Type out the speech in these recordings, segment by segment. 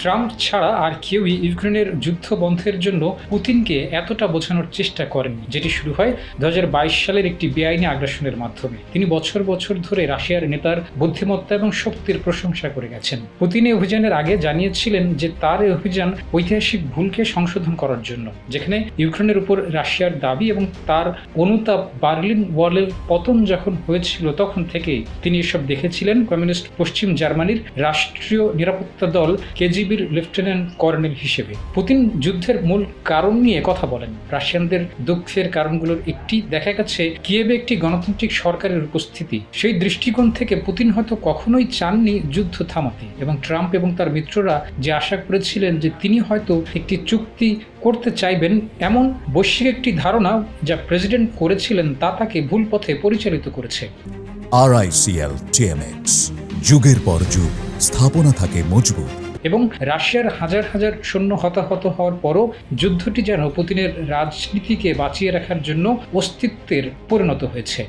Trump ছাড়া আর কেউই ইউক্রেনের যুদ্ধ বন্ধের জন্য পুতিনকে এতটা বোঝানোর চেষ্টা করেননি, যেটি শুরু হয় দু হাজার বাইশ সালের একটি বেআইনি আগ্রাসনের মাধ্যমে। তিনি বছর বছর ধরে রাশিয়ার নেতার বুদ্ধিমত্তা এবং শক্তির প্রশংসা করে গেছেন। পুতিন এই অভিযানের আগে জানিয়েছিলেন যে তার এই অভিযান ঐতিহাসিক ভুলকে সংশোধন করার জন্য, যেখানে ইউক্রেনের উপর রাশিয়ার দাবি এবং তার অনুতাপ বার্লিন ওয়ালের পতন যখন হয়েছিল তখন থেকেই তিনি এসব দেখেছিলেন। কমিউনিস্ট পশ্চিম জার্মানির রাষ্ট্রীয় নিরাপত্তা দল কেজিবির লেফটেন্যান্ট কর্নেল হিসেবে। পুতিন যুদ্ধের মূল কারণ নিয়ে কথা বলেন। রাশিয়ানদের দুঃখের কারণগুলোর একটি দেখা গেছে, কিয়েবে একটি গণতান্ত্রিক সরকারের উপস্থিতি। সেই দৃষ্টিকোণ থেকে পুতিন হয়তো কখনোই চাননি যুদ্ধ থামাতে এবং ট্রাম্প এবং তার মিত্ররা যে আশা করেছিলেন যে তিনি হয়তো একটি চুক্তি করতে চাইবেন, এমন বৈশ্বিক একটি ধারণা যা প্রেসিডেন্ট করেছিলেন তা তাকে ভুল পথে পরিচালিত করেছে। আরআইসিএল টিএমএক্স যুগের পর যুগ, স্থাপনা থাকে মজবুত। এবং রাশিয়ার হাজার হাজার সৈন্য হতাহত হওয়ার পরও যুদ্ধটি যেন পুতিনের রাজনীতিকে বাঁচিয়ে রাখার জন্য অস্তিত্বের পরিণত হয়েছে।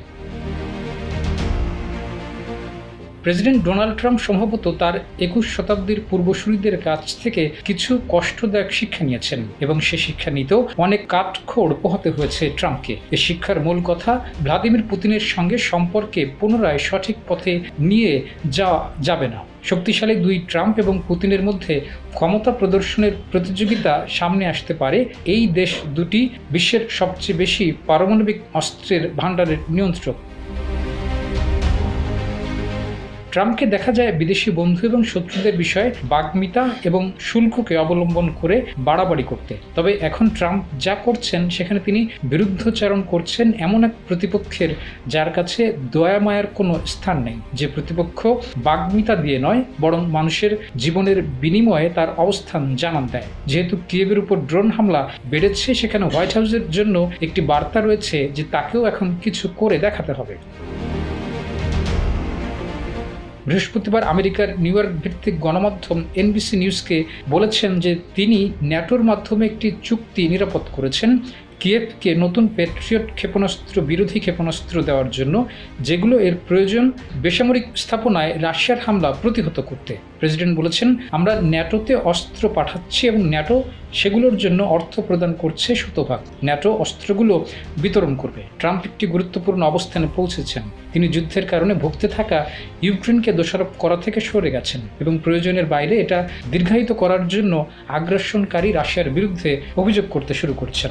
প্রেসিডেন্ট ডোনাল্ড ট্রাম্প সম্ভবত তার একুশ শতাব্দীর পূর্বসূরিদের কাছ থেকে কিছু কষ্টদায়ক শিক্ষা নিয়েছেন এবং সে শিক্ষা নিতেও অনেক কাঠখোড় পোহাতে হয়েছে ট্রাম্পকে। এ শিক্ষার মূল কথা ভ্লাদিমির পুতিনের সঙ্গে সম্পর্কে পুনরায় সঠিক পথে নিয়ে যাওয়া যাবে না। শক্তিশালী দুই ট্রাম্প এবং পুতিনের মধ্যে ক্ষমতা প্রদর্শনের প্রতিযোগিতা সামনে আসতে পারে। এই দেশ দুটি বিশ্বের সবচেয়ে বেশি পারমাণবিক অস্ত্রের ভাণ্ডারের নিয়ন্ত্রক। ট্রাম্পকে দেখা যায় বিদেশি বন্ধু এবং শত্রুদের বিষয়ে বাগ্মিতা এবং শুল্ককে অবলম্বন করে বাড়াবাড়ি করতে। তবে এখন ট্রাম্প যা করছেন, সেখানে তিনি বিরুদ্ধচারণ করছেন এমন এক প্রতিপক্ষের, যার কাছে দয়া মায়ার কোনো স্থান নেই। যে প্রতিপক্ষ বাগ্মিতা দিয়ে নয়, বরং মানুষের জীবনের বিনিময়ে তার অবস্থান জানান দেয়। যেহেতু কিয়েবের উপর ড্রোন হামলা বেড়েছে, সেখানে হোয়াইট হাউসের জন্য একটি বার্তা রয়েছে যে তাকেও এখন কিছু করে দেখাতে হবে। বৃহস্পতিবার আমেরিকার নিউ ইয়র্ক ভিত্তিক গণমাধ্যম এনবিসি নিউজকে বলেছেন যে তিনি ন্যাটোর মাধ্যমে একটি চুক্তি নিরাপদ করেছেন। কিয়েভকে নতুন পেট্রিয়ট ক্ষেপণাস্ত্র, বিরোধী ক্ষেপণাস্ত্র দেওয়ার জন্য, যেগুলো এর প্রয়োজন, বেসামরিক স্থাপনায় রাশিয়ার হামলা প্রতিহত করতে। প্রেসিডেন্ট বলেছেন, আমরা ন্যাটোতে অস্ত্র পাঠাচ্ছি এবং ন্যাটো সেগুলোর জন্য অর্থ প্রদান করছে শতভাগ। ন্যাটো অস্ত্রগুলো বিতরণ করবে। ট্রাম্প একটি গুরুত্বপূর্ণ অবস্থানে পৌঁছেছেন। তিনি যুদ্ধের কারণে ভুগতে থাকা ইউক্রেনকে দোষারোপ করা থেকে সরে গেছেন এবং প্রয়োজনের বাইরে এটা দীর্ঘায়িত করার জন্য আগ্রাসনকারী রাশিয়ার বিরুদ্ধে অভিযোগ করতে শুরু করছেন।